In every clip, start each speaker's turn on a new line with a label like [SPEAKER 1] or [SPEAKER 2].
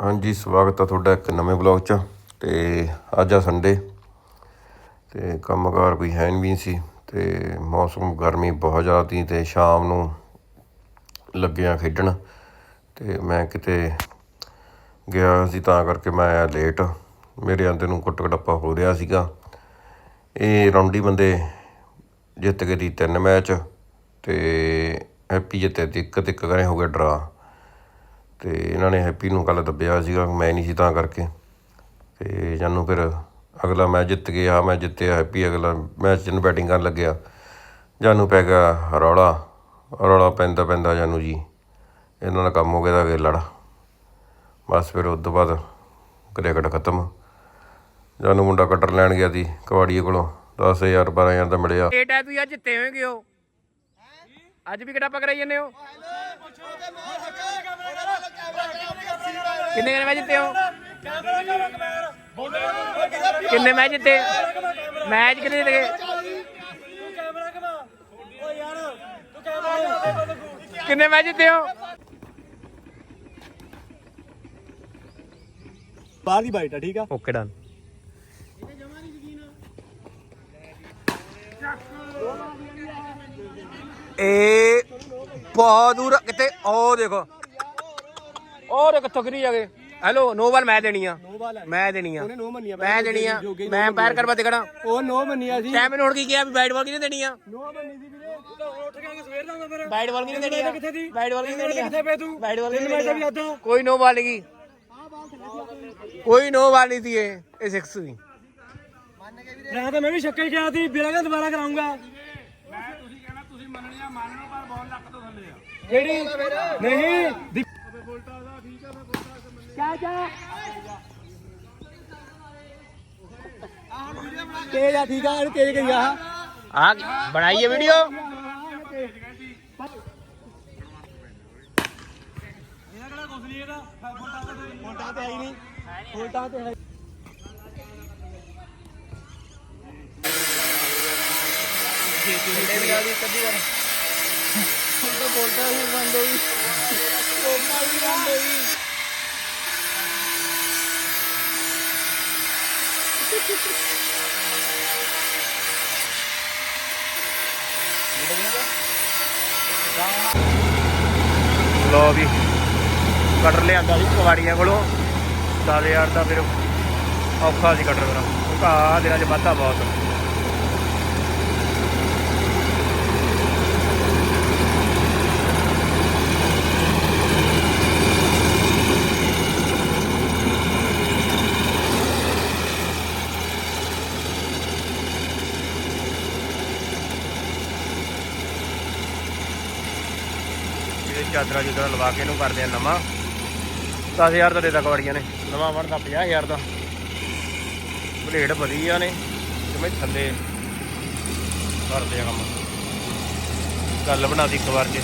[SPEAKER 1] ਹਾਂਜੀ, ਸਵਾਗਤ ਆ ਤੁਹਾਡਾ ਇੱਕ ਨਵੇਂ ਬਲੌਗ 'ਚ ਤੇ ਅੱਜ ਆ ਸੰਡੇ ਤੇ ਕੰਮਕਾਰ ਕੋਈ ਹੈ ਨਹੀਂ ਸੀ ਤੇ ਮੌਸਮ ਗਰਮੀ ਬਹੁਤ ਜ਼ਿਆਦਾ ਸੀ ਤੇ ਸ਼ਾਮ ਨੂੰ ਲੱਗਿਆ ਖੇਡਣ ਤੇ ਮੈਂ ਕਿਤੇ ਗਿਆ ਸੀ ਤਾਂ ਕਰਕੇ ਮੈਂ ਆਇਆ ਲੇਟ ਮੇਰੇ ਆਂਦੇ ਨੂੰ ਕੁੱਟ ਕਟੱਪਾ ਹੋ ਰਿਹਾ ਸੀਗਾ। ਇਹ ਰੌਂਡੀ ਬੰਦੇ ਜਿੱਤ ਗਏ ਦੀ ਤਿੰਨ ਮੈਚ ਤੇ ਹੈਪੀ ਜਿੱਤੇ ਤੇ ਇੱਕ ਤੇ ਇੱਕ ਕਰੇ ਹੋ ਗਿਆ ਡਰਾ ਤੇ ਇਹਨਾਂ ਨੇ ਹੈਪੀ ਨੂੰ ਕੱਲ ਦੱਬਿਆ ਸੀਗਾ, ਮੈਂ ਨਹੀਂ ਸੀ ਤਾਂ ਕਰਕੇ। ਤੇ ਜਾਨੂੰ ਫਿਰ ਅਗਲਾ ਮੈਚ ਜਿੱਤ ਗਿਆ ਮੈਂ ਜਿੱਤਿਆ ਹੈਪੀ ਅਗਲਾ ਮੈਚ ਨੂੰ ਬੈਟਿੰਗ ਕਰਨ ਲੱਗਿਆ। ਜਾਨੂੰ ਪੈ ਗਿਆ ਰੌਲਾ ਰੌਲਾ ਪੈਂਦਾ ਪੈਂਦਾ ਜਾਨੂੰ ਜੀ ਇਹਨਾਂ ਦਾ ਕੰਮ ਹੋ ਗਿਆ ਤਾਂ ਲੜ। ਬਸ ਫਿਰ ਉਸ ਤੋਂ ਬਾਅਦ ਕ੍ਰਿਕਟ ਖਤਮ। ਜਾਨੂੰ ਮੁੰਡਾ ਕਟਰ ਲੈਣ ਗਿਆ ਸੀ ਕਵਾੜੀਏ ਕੋਲੋਂ 10000 12000 ਦਾ ਮਿਲਿਆ।
[SPEAKER 2] ਇਹ ਟਾਈਪ ਵੀ ਅੱਜ, ਜਿੱਤੇ ਹੋਏਗੇ ਹੋ ਅੱਜ ਵੀ ਕਿਹੜਾ ਪਕੜਾਈ ਜਾਂਦੇ ਹੋ? ਕਿੰਨੇ ਕਿੰਨੇ ਮੈਚ ਜਿੱਤੇ ਹੋ? ਕਿੰਨੇ ਮੈਚ ਜਿੱਤੇ? ਮੈਚ ਕਿੰਨੇ ਜਿੱਤ? ਕਿੰਨੇ ਮੈਚ ਜਿੱਤੇ ਹੋ?
[SPEAKER 3] ਬਾਹਰ ਦੀ ਬਾਈਟ ਆ ਠੀਕ ਆ?
[SPEAKER 2] ਓਕੇ ਡਨ ਇਹ ਬਹੁਤ ਦੂਰ ਕਿਤੇ ਉਹ ਦੇਖੋ। ਉਹ ਦੇਖ ਕਿੱਥੋਂ ਗਿਰੀ ਜਾਗੇ ਹੈਲੋ ਨੋ ਬਾਲ ਮੈਂ ਦੇਣੀ ਆ
[SPEAKER 3] ਨੋ ਬਾਲ ਹੈ
[SPEAKER 2] ਮੈਂ ਦੇਣੀ ਆ
[SPEAKER 3] ਉਹਨੇ ਨੋ ਮੰਨੀਆ
[SPEAKER 2] ਮੈਂ ਦੇਣੀ ਆ ਮੈਂ ਪੈਰ ਕਰਵਾ ਤੇ ਖੜਾ।
[SPEAKER 3] ਉਹ ਨੋ ਮੰਨੀਆ ਸੀ।
[SPEAKER 2] ਟਾਈਮ ਨੂੰ ਹੁਣ ਕੀ ਕਿਹਾ ਵੀ ਬੈਟ ਬਾਲ ਕਿਹਨੇ ਦੇਣੀ ਆ
[SPEAKER 3] ਨੋ ਮੰਨੀ ਸੀ ਵੀਰੇ। ਉੱਠ ਕੇ ਸਵੇਰ ਦਾ ਫਿਰ।
[SPEAKER 2] ਬੈਟ ਬਾਲ ਕਿਹਨੇ ਦੇਣੀ ਆ
[SPEAKER 3] ਕਿੱਥੇ ਦੀ?
[SPEAKER 2] ਬੈਟ ਬਾਲ ਕਿਹਨੇ ਦੇਣੀ ਆ
[SPEAKER 3] ਕਿੱਥੇ ਪਏ ਤੂੰ?
[SPEAKER 2] ਬੈਟ ਬਾਲ ਕਿਹਨੇ ਦੇਣੀ ਆ ਕੋਈ ਨੋ ਬਾਲ ਨਹੀਂ। ਕੋਈ ਨੋ ਬਾਲ ਨਹੀਂ ਸੀ ਇਹ ਇਹ 6 ਸੀ।
[SPEAKER 3] ਮੈਂ ਤਾਂ ਮੈਂ ਵੀ ਛੱਕੇ ਗਿਆ ਸੀ ਬਿਰਾਂ ਦਾ ਦੁਬਾਰਾ ਕਰਾਉਂਗਾ। ਜਿਹੜੀ ਨਹੀਂ ਦੀ- ਤੇਜ਼ ਆ ਠੀਕ ਆ। ਇਹਨੂੰ ਤੇਜ਼ ਕਰੀ ਆ
[SPEAKER 2] ਆ ਬਣਾਈਏ ਵੀਡੀਓ
[SPEAKER 3] ਇਹਦਾ ਕਿਹੜਾ ਕੁਛ ਨਹੀਂ ਇਹਦਾ ਫੋਲਟਾ ਤੇ ਆਈ ਨਹੀਂ ਫੋਲਟਾ ਤੇ ਹੈ
[SPEAKER 2] ਲੋ ਵੀ ਕਟਰ ਲਿਆਂਦਾ ਸੀ ਕਵਾੜੀਆਂ ਕੋਲੋਂ। 10000 ਦਾ ਫਿਰ ਔਖਾ ਸੀ ਕਟਰ ਮੇਰਾ ਘਾਹ ਦਿਨਾਂ ਚ ਵਾਧਾ ਬਹੁਤ। ਚਾਦਰਾਂ ਚੁਦਰਾ ਲਵਾ ਕੇ ਇਹਨੂੰ ਕਰਦੇ ਆ ਨਵਾਂ। 10000 ਦਾ ਦੇਤਾ ਕਵਾੜੀਆਂ ਨੇ। ਨਵਾਂ ਬਣਦਾ 50000 ਦਾ। ਬਲੇਡ ਵਧੀਆ ਨੇ ਜਿਵੇਂ ਥੱਲੇ। ਕਰਦੇ ਆ ਕੰਮ। ਗੱਲ ਬਣਾਦੀ ਇੱਕ ਵਾਰ ਚ।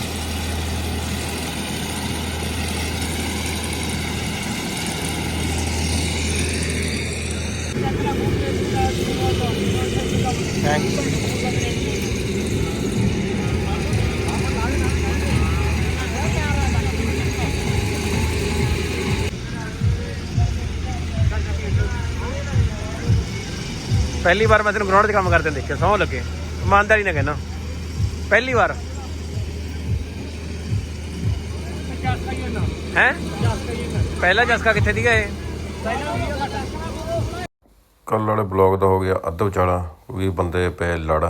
[SPEAKER 2] ਥੈਂਕ ਪਹਿਲੀ ਵਾਰ ਮੈਂ ਤੈਨੂੰ ਗਰਾਊਂਡ 'ਚ ਕੰਮ ਕਰਦੇ ਦੇਖਿਆ, ਸੌ ਲੱਗੇ। ਇਮਾਨਦਾਰੀ ਨਾਲ ਕਹਿਣਾ ਪਹਿਲੀ ਵਾਰ। ਹੈ? ਪਹਿਲਾ ਜਸਕਾ ਕਿੱਥੇ ਦੀ ਗਏ
[SPEAKER 1] ਕੱਲ ਵਾਲੇ ਬਲੌਗ ਦਾ ਹੋ ਗਿਆ ਅੱਧ ਵਿਚਾਲਾ, ਵੀ ਬੰਦੇ ਪਏ ਲੜ।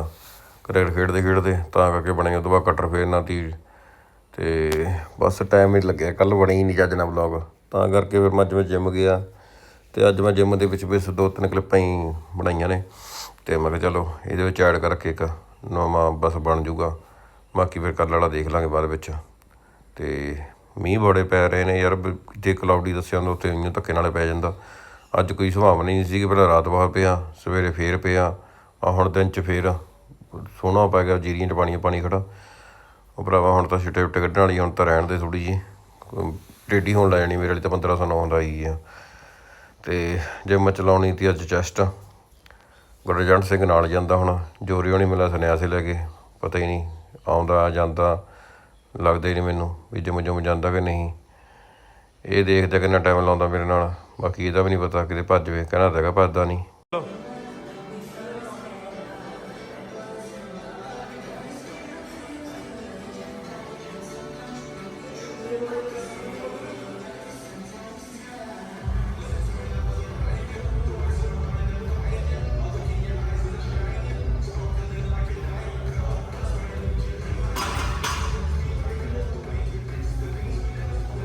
[SPEAKER 1] ਕ੍ਰਿਕਟ ਖੇਡਦੇ ਖੇਡਦੇ, ਤਾਂ ਕਰਕੇ ਬਣੇ ਉਹ ਤੋਂ ਬਾਅਦ ਕਟਰ ਫੇਰਨਾ ਤੀ ਤੇ ਬਸ ਟਾਈਮ ਹੀ ਲੱਗਿਆ ਕੱਲ ਬਣੀ ਹੀ ਨਹੀਂ ਚੱਜ ਨਾਲ ਬਲੌਗ ਤਾਂ ਕਰਕੇ ਫਿਰ ਮੈਂ ਅੱਜ ਮੈਂ ਜਿਮ ਗਿਆ ਤੇ ਅੱਜ ਮੈਂ ਜਿਮ ਦੇ ਵਿੱਚ ਵੀ ਦੋ ਤਿੰਨ ਕਲਿੱਪਾਂ ਹੀ ਬਣਾਈਆਂ ਨੇ। ਤੇ ਮੈਂ ਕਿਹਾ ਚਲੋ ਇਹਦੇ ਵਿੱਚ ਐਡ ਕਰਕੇ ਇੱਕ ਨਵਾਂ ਬਸ ਬਣ ਜਾਊਗਾ। ਬਾਕੀ ਫਿਰ ਕੱਲ੍ਹ ਵਾਲਾ ਦੇਖ ਲਾਂਗੇ ਬਾਅਦ ਵਿੱਚ। ਤੇ ਮੀਂਹ ਬੜੇ ਪੈ ਰਹੇ ਨੇ ਯਾਰ ਜੇ ਕਲਾਉਡੀ ਦੱਸਿਆ ਹੁੰਦਾ ਉੱਤੇ ਇੰਨੇ ਧੱਕੇ ਨਾਲੇ ਪੈ ਜਾਂਦਾ। ਅੱਜ ਕੋਈ ਸੁਭਾਵਨਾ ਨਹੀਂ ਸੀ ਕਿ ਪਹਿਲਾਂ ਰਾਤ ਬਾਹਰ ਪਿਆ, ਸਵੇਰੇ ਫੇਰ ਪਿਆ। ਆ ਹੁਣ ਦਿਨ ਚ ਫੇਰ ਸੋਹਣਾ ਪੈ ਗਿਆ, ਜੀਰੀਆਂ ਚ ਪਾਣੀ ਪਾਣੀ ਖੜਾ। ਉਹ ਭਰਾਵਾ ਹੁਣ ਤਾਂ ਛਿੱਟੇ ਉੱਟੇ ਕੱਢਣ ਵਾਲੀ ਹੁਣ ਤਾਂ ਰਹਿਣ ਦੇ ਥੋੜੀ ਜੀ ਟੇਢੀ ਹੋਣ ਲੱਗ ਜਾਣੀ, ਮੇਰੇ ਵਾਲੀ ਤਾਂ 1509 ਦਾ ਹੀ ਆ। ਤੇ ਜੇ ਮੈਂ ਚਲਾਉਣੀ ਤੀ ਅੱਜ ਚੈਸਟ, ਗੁਰਜੰਟ ਸਿੰਘ ਨਾਲ ਜਾਂਦਾ ਹੁਣ, ਜੋਰੀ ਹੋਣੀ ਮਿਲਿਆ ਸੁਨਿਆਸੇ ਲੈ ਕੇ, ਪਤਾ ਹੀ ਨਹੀਂ ਆਉਂਦਾ, ਜਾਂਦਾ, ਲੱਗਦਾ ਹੀ ਨਹੀਂ ਮੈਨੂੰ ਵੀ ਜਿਮ ਜਿਮ ਜਾਂਦਾ ਕਿ ਨਹੀਂ। ਇਹ ਦੇਖਦਾ ਕਿੰਨਾ ਟਾਈਮ ਲਾਉਂਦਾ ਮੇਰੇ ਨਾਲ, ਬਾਕੀ ਇਹਦਾ ਵੀ ਨਹੀਂ ਪਤਾ, ਕਿਤੇ ਭੱਜ ਵੇ ਕਹਿੰਦਾ ਤਾਂ ਹੈਗਾ ਭੱਜਦਾ ਨਹੀਂ।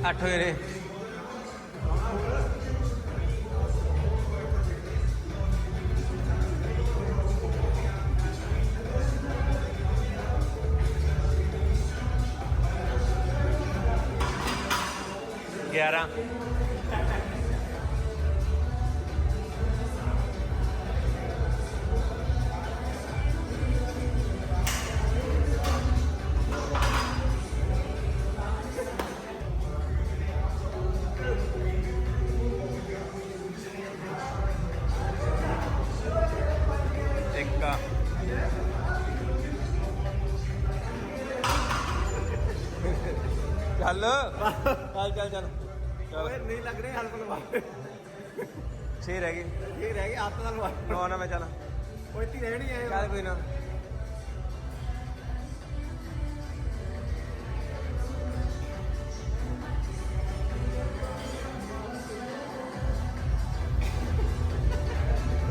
[SPEAKER 2] ਅੱਠ ਹੋਏ ਚੱਲ। ਚੱਲ ਚੱਲ ਚੱਲ।
[SPEAKER 3] ਓਏ ਨਹੀਂ ਲੱਗ ਰਿਹਾ ਹਲਪ ਲਵਾ
[SPEAKER 2] ਛੇ ਰਹਿ ਗਏ।
[SPEAKER 3] ਇਹ ਰਹਿ ਗਿਆ ਹੱਥ ਨਾਲ ਲਵਾ
[SPEAKER 2] ਲਵਾਉਣਾ ਮੈਂ ਚੱਲ।
[SPEAKER 3] ਓਏ ਤੀ ਰਹਿਣੀ ਐ
[SPEAKER 2] ਚੱਲ ਕੋਈ ਨਾ।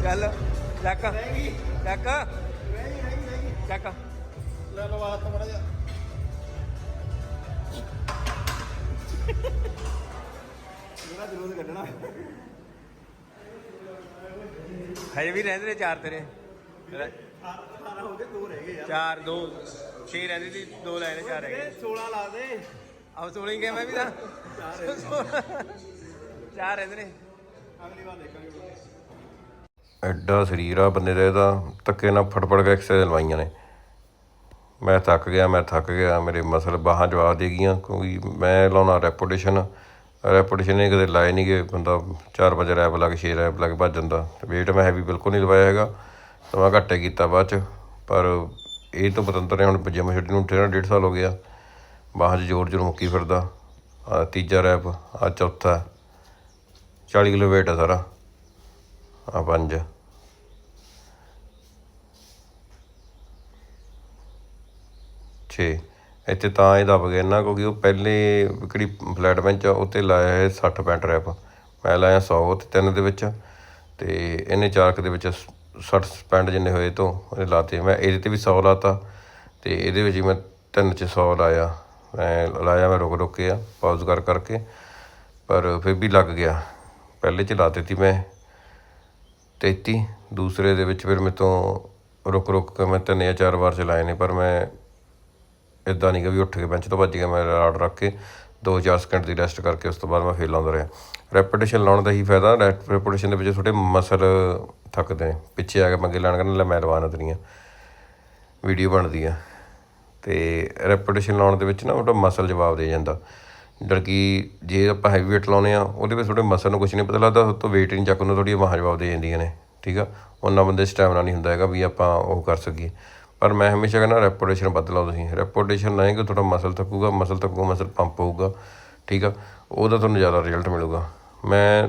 [SPEAKER 2] ਚੱਲ ਚੱਕ। ਚੱਕ। ਚੱਕ।
[SPEAKER 3] ਲੈ ਲਵਾ ਹੱਥ ਮੜਾ ਜਾ ਕੱਢਣਾ
[SPEAKER 2] ਹਜੇ ਵੀ ਰਹਿੰਦੇ ਨੇ ਚਾਰ ਤੇਰੇ?
[SPEAKER 3] ਸਾਰਾ ਹੋ ਗਏ ਦੋ ਰਹਿ ਗਏ ਯਾਰ।
[SPEAKER 2] ਚਾਰ ਦੋ ਛੇ ਰਹਿੰਦੇ ਸੀ ਦੋ ਲੈ ਨੇ ਚਾਰ ਰਹਿ ਗਏ।
[SPEAKER 3] 16 ਲਾ ਦੇ।
[SPEAKER 2] ਆਹ ਸੋਲੀ ਗਿਆ ਮੈਂ ਵੀ ਤਾਂ। ਚਾਰ ਰਹਿੰਦੇ ਨੇ।
[SPEAKER 3] ਅਗਲੀ ਵਾਰ ਦੇਖਾਂਗੇ
[SPEAKER 1] ਐਡਾ ਸਰੀਰ ਆ ਬੰਦੇ ਦਾ ਇਹਦਾ ਧੱਕੇ ਨਾਲ ਫਟਫਟ ਕੇ ਐਕਸਰਸਾਈਜ਼ ਲਵਾਈਆਂ ਨੇ। ਮੈਂ ਥੱਕ ਗਿਆ ਮੈਂ ਥੱਕ ਗਿਆ ਮੇਰੇ ਮਸਲ ਬਾਹਾਂ ਜਵਾਬ ਦੇ ਗਈਆਂ ਕਿਉਂਕਿ ਮੈਂ ਲਾਉਣਾ ਰੈਪੂਟੇਸ਼ਨ ਰੈਪੂਟੇਸ਼ਨ ਨੇ ਕਦੇ ਲਾਏ ਨਹੀਂ ਗਏ ਬੰਦਾ ਚਾਰ ਪੰਜ ਰੈਪ ਲਾ ਕੇ, ਛੇ ਰੈਪ ਲਾ ਕੇ ਭੱਜ ਜਾਂਦਾ। ਵੇਟ ਮੈਂ ਹੈਵੀ ਬਿਲਕੁਲ ਨਹੀਂ ਲਵਾਇਆ ਹੈਗਾ। ਤਾਂ ਮੈਂ ਘੱਟੇ ਕੀਤਾ ਬਾਅਦ ਚ। ਪਰ ਇਹ ਤੋਂ ਪਤੰਤਰ ਨੇ ਹੁਣ ਜਿਮ ਛੱਡੀ ਨੂੰ ਡੇਢ ਡੇਢ ਸਾਲ ਹੋ ਗਿਆ। ਬਾਹਾਂ 'ਚ ਜ਼ੋਰ ਜ਼ੋਰ ਮੁੱਕੀ ਫਿਰਦਾ। ਆ ਤੀਜਾ ਰੈਪ, ਆ ਚੌਥਾ। 40 ਕਿਲੋ weight ਆ ਸਾਰਾ। ਆ ਪੰਜ। ਛੇ। ਇੱਥੇ ਤਾਂ ਇਹ ਦਬ ਗਿਆ ਨਾ, ਕਿਉਂਕਿ ਉਹ ਪਹਿਲੇ ਕਿਹੜੀ ਫਲੈਟ ਬੈਂਚ ਆ ਉੱਤੇ ਲਾਇਆ ਹੈ 60 65 ਰੈਪ। ਮੈਂ ਲਾਇਆ 100 ਤੇ ਤਿੰਨ ਦੇ ਵਿੱਚ, ਤੇ ਇਹਨੇ ਚਾਰਕ ਦੇ ਵਿੱਚ 60 65 ਜਿੰਨੇ ਹੋਏ ਤੋਂ ਉਹਨੇ ਲਾਤੇ। ਮੈਂ ਇਹਦੇ ਤੇ ਵੀ 100 ਲਾਤਾ, ਤੇ ਇਹਦੇ ਵਿੱਚ ਹੀ ਮੈਂ ਤਿੰਨ ਚ 100 ਲਾਇਆ। ਮੈਂ ਲਾਇਆ, ਮੈਂ ਰੁਕ ਰੁਕ ਕੇ ਆ ਪਾਜ਼ ਕਰ ਕਰਕੇ, ਪਰ ਫਿਰ ਵੀ ਲੱਗ ਗਿਆ। ਪਹਿਲੇ ਚ ਲਾ ਦਿੱਤੀ ਮੈਂ 33 ਦੂਸਰੇ ਦੇ ਵਿੱਚ ਫਿਰ ਮੇਰੇ ਤੋਂ ਰੁਕ ਰੁਕ ਕੇ ਮੈਂ ਤਿੰਨ ਜਾਂ ਚਾਰ ਵਾਰ ਚਲਾਏ ਨੇ, ਪਰ ਮੈਂ ਇਦਾਂ ਨਹੀਂ ਕਿ ਵੀ ਉੱਠ ਕੇ ਬੈਂਚ ਤੋਂ ਭੱਜ ਗਿਆ ਮੈਂ ਰਾਡ ਰੱਖ ਕੇ 2-4 ਸਕਿੰਟ ਦੀ ਰੈਸਟ ਕਰਕੇ ਉਸ ਤੋਂ ਬਾਅਦ ਮੈਂ ਫੇਰ ਲਾਉਂਦਾ ਰਿਹਾ। ਰੈਪੀਟੇਸ਼ਨ ਲਾਉਣ ਦਾ ਹੀ ਫਾਇਦਾ ਰੈਪੀਟੇਸ਼ਨ ਦੇ ਵਿੱਚ ਤੁਹਾਡੇ ਮਸਲ ਥੱਕਦੇ ਨੇ, ਪਿੱਛੇ ਆ ਕੇ ਮੰਗੇ ਲੈਣ ਕਰਨ ਲੈ ਮੈਂ ਲਵਾ ਨਤਰੀਆਂ ਵੀਡੀਓ ਬਣਦੀ ਆ। ਤੇ ਰੈਪੀਟੇਸ਼ਨ ਲਾਉਣ ਦੇ ਵਿੱਚ ਨਾ ਤੁਹਾਡਾ ਮਸਲ ਜਵਾਬ ਦੇ ਜਾਂਦਾ। ਜਦਕਿ ਜੇ ਆਪਾਂ ਹੈਵੀ weight ਲਾਉਨੇ ਆ, ਉਹਦੇ ਵਿੱਚ ਤੁਹਾਡੇ ਮਸਲ ਨੂੰ ਕੁਝ ਨਹੀਂ ਪਤਾ ਲੱਗਦਾ ਉਹ ਤੋਂ weight ਨਹੀਂ ਚੱਕ ਹੁੰਦਾ ਥੋੜੀ ਬਾਹਾਂ ਜਵਾਬ ਦੇ ਜਾਂਦੀਆਂ ਨੇ, ਠੀਕ ਆ? ਉਹਨਾਂ ਬੰਦੇ ਸਟੈਮਿਨਾ ਨਹੀਂ ਹੁੰਦਾ ਹੈਗਾ ਵੀ ਆਪਾਂ ਉਹ ਕਰ ਸਕੀਏ। ਪਰ ਮੈਂ ਹਮੇਸ਼ਾ ਕਹਿੰਦਾ ਰੈਪੂਟੇਸ਼ਨ ਬਦਲਾਓ ਤੁਸੀਂ। ਰੈਪੂਟੇਸ਼ਨ ਲਾਏਗੇ ਤੁਹਾਡਾ ਮਸਲ ਥੱਕੂਗਾ ਮਸਲ ਥੱਕੂਗਾ ਮਸਲ ਪੰਪ ਹੋਊਗਾ, ਠੀਕ ਆ? ਉਹਦਾ ਤੁਹਾਨੂੰ ਜ਼ਿਆਦਾ ਰਿਜ਼ਲਟ ਮਿਲੂਗਾ। ਮੈਂ,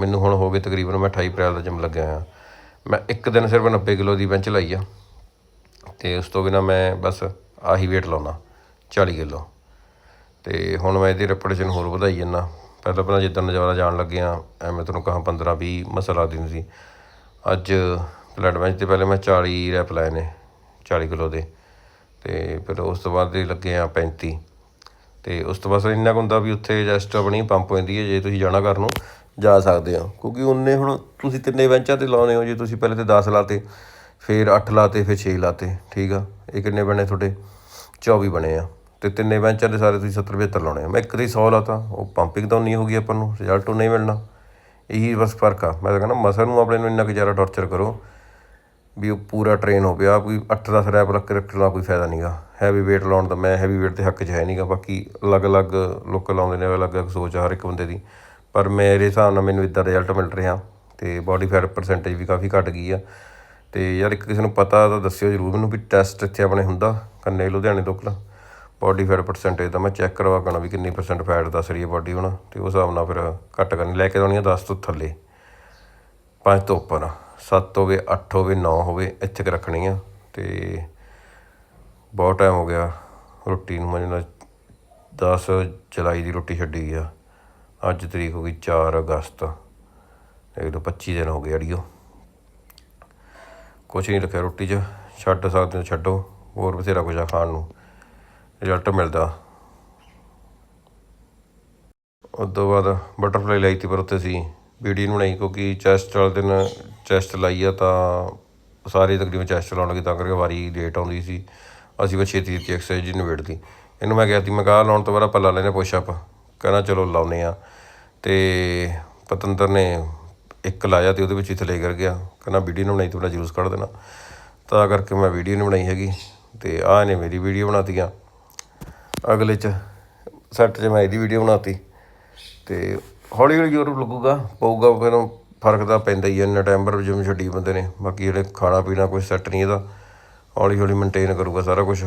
[SPEAKER 1] ਮੈਨੂੰ ਹੁਣ ਹੋ ਗਏ ਤਕਰੀਬਨ ਮੈਂ 28 ਅਪ੍ਰੈਲ ਦਾ ਜਿਮ ਲੱਗਿਆ ਆ ਮੈਂ ਇੱਕ ਦਿਨ ਸਿਰਫ 90 ਕਿਲੋ ਦੀ ਬੈਂਚ ਲਾਈ ਆ। ਤੇ ਉਸ ਤੋਂ ਬਿਨਾ ਮੈਂ ਬਸ ਆਹੀ weight ਲਾਉਣਾ 40 ਕਿਲੋ। ਤੇ ਹੁਣ ਮੈਂ ਇਹਦੀ ਰੈਪੂਟੇਸ਼ਨ ਹੋਰ ਵਧਾਈ ਜਾਂਦਾ। ਪਹਿਲਾਂ ਪਹਿਲਾਂ ਜਿੱਦਾਂ ਨਜ਼ਾਰਾ ਜਾਣ ਲੱਗਿਆ ਐਵੇਂ ਤੁਹਾਨੂੰ ਕਹਾਂ 15 20 ਮਸਲਾ ਦਿਨ ਸੀ। ਅੱਜ ਪਲੈਟ ਬੈਂਚ ਤੇ ਪਹਿਲੇ ਮੈਂ 40 ਰੈਪ ਲਾਏ ਨੇ। 40 ਕਿਲੋ ਦੇ। ਤੇ ਫਿਰ ਉਸ ਤੋਂ ਬਾਅਦ ਇਹ ਲੱਗੇ ਆ 35 ਤੇ ਉਸ ਤੋਂ ਬਾਅਦ ਇੰਨਾ ਕੁ ਹੁੰਦਾ ਵੀ ਉੱਥੇ ਜਸਟ ਆਪਣੀ ਪੰਪ ਹੋ ਜਾਂਦੀ ਹੈ, ਜੇ ਤੁਸੀਂ ਜਾਣਾ ਘਰ ਨੂੰ ਜਾ ਸਕਦੇ ਹੋ। ਕਿਉਂਕਿ ਉਹਨੇ ਹੁਣ ਤੁਸੀਂ ਤਿੰਨੇ ਬੈਂਚਾਂ ਤੇ ਲਾਉਨੇ ਹੋ, ਜੇ ਤੁਸੀਂ ਪਹਿਲੇ ਤੇ 10 ਲਾਤੇ, ਫਿਰ 8 ਲਾਤੇ, ਫਿਰ 6 ਲਾਤੇ, ਠੀਕ ਆ? ਇਹ ਕਿੰਨੇ ਬਣੇ ਤੁਹਾਡੇ? 24 ਬਣੇ ਆ। ਤੇ ਤਿੰਨੇ ਬੈਂਚਾਂ ਦੇ ਸਾਰੇ ਤੁਸੀਂ 70 75 ਲਾਉਣੇ ਆ। ਮੈਂ ਇੱਕ ਦੀ 100 ਲਾਤਾ, ਉਹ ਪੰਪਿੰਗ ਤਾਂ ਨਹੀਂ ਗਈ ਆਪਾਂ ਨੂੰ ਰਿਜ਼ਲਟ ਨਹੀਂ ਮਿਲਣਾ। ਇਹੀ ਬਸ ਫ਼ਰਕ ਆ। ਮੈਂ ਤਾਂ ਕਹਿੰਦਾ ਮਸਲ ਨੂੰ ਆਪਣੇ ਨੂੰ ਇੰਨਾ ਕੁ ਜ਼ਿਆਦਾ ਟੌਰਚਰ ਕਰੋ। ਵੀ ਉਹ ਪੂਰਾ ਟ੍ਰੇਨ ਹੋ ਪਿਆ, ਕੋਈ 8-10 ਰੈਪ ਰੱਖ ਕੇ ਰੱਖਣ ਕੋਈ ਫਾਇਦਾ ਨਹੀਂਗਾ ਹੈਵੀ weight ਲਾਉਣ ਦਾ ਮੈਂ ਹੈਵੀ weight ਦੇ ਹੱਕ 'ਚ ਹੈ ਨਹੀਂਗਾ ਬਾਕੀ ਅਲੱਗ-ਅਲੱਗ ਲੋਕ ਲਾਉਂਦੇ ਨੇ, ਅਲੱਗ-ਅਲੱਗ ਸੋਚ ਆ ਹਰ ਇੱਕ ਬੰਦੇ ਦੀ। ਪਰ ਮੇਰੇ ਹਿਸਾਬ ਨਾਲ ਮੈਨੂੰ ਇਦਾਂ ਰਿਜ਼ਲਟ ਮਿਲ ਰਿਹਾ, ਤੇ ਬਾਡੀ ਫੈਟ ਪਰਸੈਂਟੇਜ ਵੀ ਕਾਫੀ ਘਟ ਗਈ ਆ। ਤੇ ਯਾਰ ਇੱਕ ਕਿਸੇ ਨੂੰ ਪਤਾ ਤਾਂ ਦੱਸਿਓ ਜਰੂਰ ਮੈਨੂੰ ਵੀ ਟੈਸਟ ਇੱਥੇ ਆਪਣੇ ਹੁੰਦਾ, ਕੰਨੇ ਲੁਧਿਆਣੇ ਤੋਂ ਬਾਡੀ ਫੈਟ ਪਰਸੈਂਟੇਜ ਦਾ ਮੈਂ ਚੈੱਕ ਕਰਵਾ ਕਣਾ ਵੀ ਕਿੰਨੀ ਪਰਸੈਂਟ ਫੈਟ ਦੱਸ ਰਹੀ ਹੈ ਬਾਡੀ ਹੁਣ, ਤੇ ਉਸ ਹਿਸਾਬ ਨਾਲ ਫਿਰ ਘੱਟ ਕਰਨੀ, ਲੈ ਕੇ ਆਉਣੀ ਆ 10 ਤੋਂ ਥੱਲੇ 5 ਤੋਂ ਉੱਪਰ। 7 ਹੋਵੇ 8 ਹੋਵੇ 9 ਹੋਵੇ ਇੱਥੇ ਕੁ ਰੱਖਣੀ ਆ ਤੇ ਬਹੁਤ ਟਾਈਮ ਹੋ ਗਿਆ ਰੋਟੀ ਨੂੰ ਮੈਨੂੰ 10 ਜੁਲਾਈ ਦੀ ਰੋਟੀ ਛੱਡੀ ਆ, ਅੱਜ ਤਰੀਕ ਹੋ ਗਈ 4 ਅਗਸਤ। ਇਹ ਲੋ 25 ਦਿਨ ਹੋ ਗਏ ਅੜੀਓ। ਕੁਛ ਨਹੀਂ ਰੱਖਿਆ ਰੋਟੀ 'ਚ, ਛੱਡ ਸਕਦੇ ਹੋ ਛੱਡੋ, ਹੋਰ ਬਥੇਰਾ ਕੁਝ ਆ ਖਾਣ ਨੂੰ ਰਿਜ਼ਲਟ ਮਿਲਦਾ। ਉਸ ਤੋਂ ਬਾਅਦ ਬਟਰਫਲਾਈ ਲਾਈ ਤੀ ਪਰ ਉੱਥੇ ਸੀ। ਵੀਡੀਓ ਨੂੰ ਬਣਾਈ ਕਿਉਂਕਿ ਚੈਸਟ ਵਾਲੇ ਦਿਨ ਚੈਸਟ ਲਾਈ ਆ ਤਾਂ ਸਾਰੇ ਤਕਰੀਬਨ ਚੈਸਟ ਲਾਉਣ ਲੱਗੇ, ਤਾਂ ਕਰਕੇ ਵਾਰੀ ਲੇਟ ਆਉਂਦੀ ਸੀ। ਅਸੀਂ ਬਸ ਛੇਤੀ ਛੇਤੀ ਐਕਸਰਸਾਈਜ਼ ਨਿਬੇੜਤੀ ਇਹਨੂੰ ਮੈਂ ਕਿਹਾ ਸੀ, ਮੈਂ ਕਿਹਾ ਲਾਉਣ ਤੋਂ ਬਾਅਦ ਆਪਾਂ ਲਾ ਲੈਨੇ ਪੁਸ਼ ਅਪ ਕਹਿੰਦਾ ਚਲੋ ਲਾਉਨੇ ਆ ਤੇ ਪਤੰਦਰ ਨੇ ਇੱਕ ਲਾਇਆ ਤੇ ਉਹਦੇ ਵਿੱਚ ਹੀ ਥੱਲੇ ਗਿਰ ਗਿਆ। ਕਹਿੰਦਾ ਵੀਡੀਓ ਨੂੰ ਬਣਾਈ ਤੂੰ ਨਾ ਜਲੂਸ ਕੱਢ ਦੇਣਾ। ਤਾਂ ਕਰਕੇ ਮੈਂ ਵੀਡੀਓ ਨਹੀਂ ਬਣਾਈ ਹੈਗੀ। ਤੇ ਆਹ ਇਹਨੇ ਮੇਰੀ ਵੀਡੀਓ ਬਣਾਤੀਆਂ। ਅਗਲੇ ਚ ਸੈੱਟ 'ਚ ਮੈਂ ਇਹਦੀ ਵੀਡੀਓ ਬਣਾਤੀ। ਤੇ ਹੌਲੀ ਹੌਲੀ ਜ਼ੋਰ ਲੱਗੂਗਾ, ਪਊਗਾ, ਫਿਰ ਫ਼ਰਕ ਤਾਂ ਪੈਂਦਾ ਹੀ ਹੈ, ਇੰਨਾ ਟਾਈਮ ਪਰ ਜਿਮ ਛੱਡੀ ਬੰਦੇ ਨੇ, ਬਾਕੀ ਜਿਹੜੇ ਖਾਣਾ ਪੀਣਾ ਕੋਈ ਸੈੱਟ ਨਹੀਂ ਇਹਦਾ, ਹੌਲੀ ਹੌਲੀ ਮੇਨਟੇਨ ਕਰੂਗਾ ਸਾਰਾ ਕੁਝ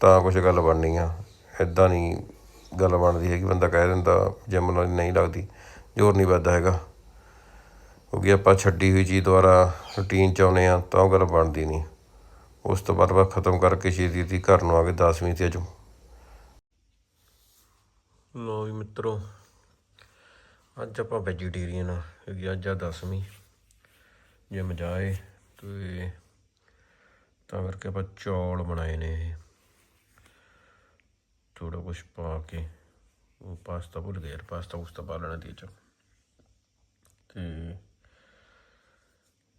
[SPEAKER 1] ਤਾਂ ਕੁਝ ਗੱਲ ਬਣਨੀ ਆ ਇਦਾਂ ਨਹੀਂ ਗੱਲ ਬਣਦੀ ਹੈਗੀ, ਬੰਦਾ ਕਹਿ ਦਿੰਦਾ ਜਿਮ ਨਾਲ ਨਹੀਂ ਲੱਗਦੀ, ਜ਼ੋਰ ਨਹੀਂ ਵੱਧਦਾ ਹੈਗਾ, ਕਿਉਂਕਿ ਆਪਾਂ ਛੱਡੀ ਹੋਈ ਚੀਜ਼ ਦੁਆਰਾ ਰੂਟੀਨ ਚ ਆਉਂਦੇ ਆ ਤਾਂ ਉਹ ਗੱਲ ਬਣਦੀ ਨਹੀਂ, ਉਸ ਤੋਂ ਬਾਅਦ ਬਸ ਖਤਮ ਕਰਕੇ ਛੇਤੀ ਦੀ ਘਰ ਨੂੰ ਆ ਕੇ 10ਵੀਂ ਤੇ ਅਜੋ ਲੋ ਵੀ ਮਿੱਤਰੋ ਅੱਜ ਆਪਾਂ ਵੈਜੀਟੇਰੀਅਨ ਆ, ਕਿਉਂਕਿ ਅੱਜ ਆ 10ਵੀਂ ਜੇ ਮਜ਼ਾਏ ਤੇ ਤਾਂ ਕਰਕੇ ਆਪਾਂ ਚੌਲ ਬਣਾਏ ਨੇ ਇਹ। ਥੋੜਾ ਕੁਝ ਪਾ ਕੇ, ਉਹ ਪਾਸਤਾ ਭੁੱਲ ਗਿਆ ਯਾਰ, ਪਾਸਤਾ ਉਸਤਾ ਪਾ ਲੈਣਾ ਤੇ ਚ। ਤੇ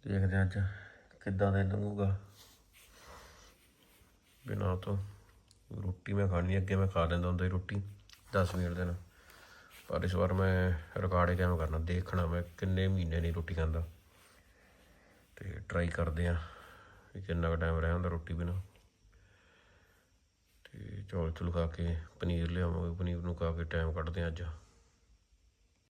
[SPEAKER 1] ਦੇਖਦੇ ਹਾਂ ਅੱਜ ਕਿੱਦਾਂ ਦੇ ਲੰਘੂਗਾ ਬਿਨਾਂ ਤੋਂ ਰੋਟੀ ਮੈਂ ਖਾਣੀ ਅੱਗੇ ਮੈਂ ਖਾ ਲੈਂਦਾ ਹੁੰਦਾ ਸੀ ਰੋਟੀ 10 ਮਿੰਟ ਦਿਨ। ਪਰ ਇਸ ਵਾਰ ਮੈਂ ਰਿਕਾਰਡ ਕਿਵੇਂ ਕਰਨਾ, ਦੇਖਣਾ ਮੈਂ ਕਿੰਨੇ ਮਹੀਨੇ ਨਹੀਂ ਰੋਟੀ ਖਾਂਦਾ। ਤੇ ਟਰਾਈ ਕਰਦੇ ਆ ਕਿੰਨਾ ਕੁ ਟਾਈਮ ਰਹਿ ਹੁੰਦਾ ਰੋਟੀ ਬਿਨਾਂ। ਤੇ ਚੌਲ ਚੁਲ ਖਾ ਕੇ, ਪਨੀਰ ਲਿਆਵਾਂਗੇ, ਪਨੀਰ ਨੂੰ ਖਾ ਕੇ ਟਾਈਮ ਕੱਢਦੇ ਹਾਂ ਅੱਜ।